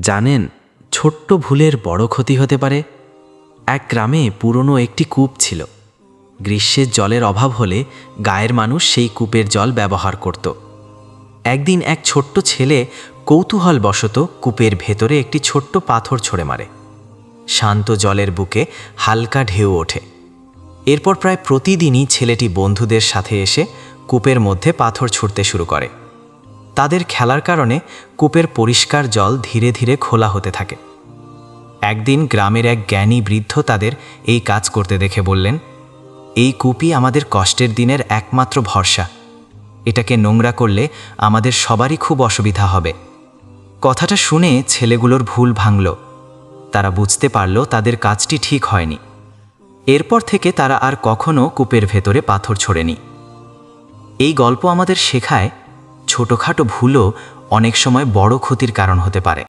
জানেন, ছোট্ট ভুলের বড় ক্ষতি হতে পারে। এক গ্রামে পুরনো একটি কূপ ছিল। গ্রীষ্মের জলের অভাব হলে গায়ের মানুষ সেই কূপের জল ব্যবহার করত। একদিন এক ছোট্ট ছেলে কৌতূহল কৌতূহলবশত কূপের ভেতরে একটি ছোট্ট পাথর ছড়ে মারে। শান্ত জলের বুকে হালকা ঢেউ ওঠে। এরপর প্রায় প্রতিদিনই ছেলেটি বন্ধুদের সাথে এসে কূপের মধ্যে পাথর ছুঁড়তে শুরু করে। তাদের খেলার কারণে কূপের পরিষ্কার জল ধীরে ধীরে খোলা হতে থাকে। একদিন গ্রামের এক জ্ঞানী বৃদ্ধ তাদের এই কাজ করতে দেখে বললেন, এই কূপই আমাদের কষ্টের দিনের একমাত্র ভরসা। এটাকে নোংরা করলে আমাদের সবারই খুব অসুবিধা হবে কথাটা শুনে ছেলেগুলোর ভুল ভাঙল। তারা বুঝতে পারল তাদের কাজটি ঠিক হয়নি। এরপর থেকে তারা আর কখনও কূপের ভেতরে পাথর ছোড়েনি। এই গল্প আমাদের শেখায় ছোটোখাটো ভুলও অনেক সময় বড় ক্ষতির কারণ হতে পারে।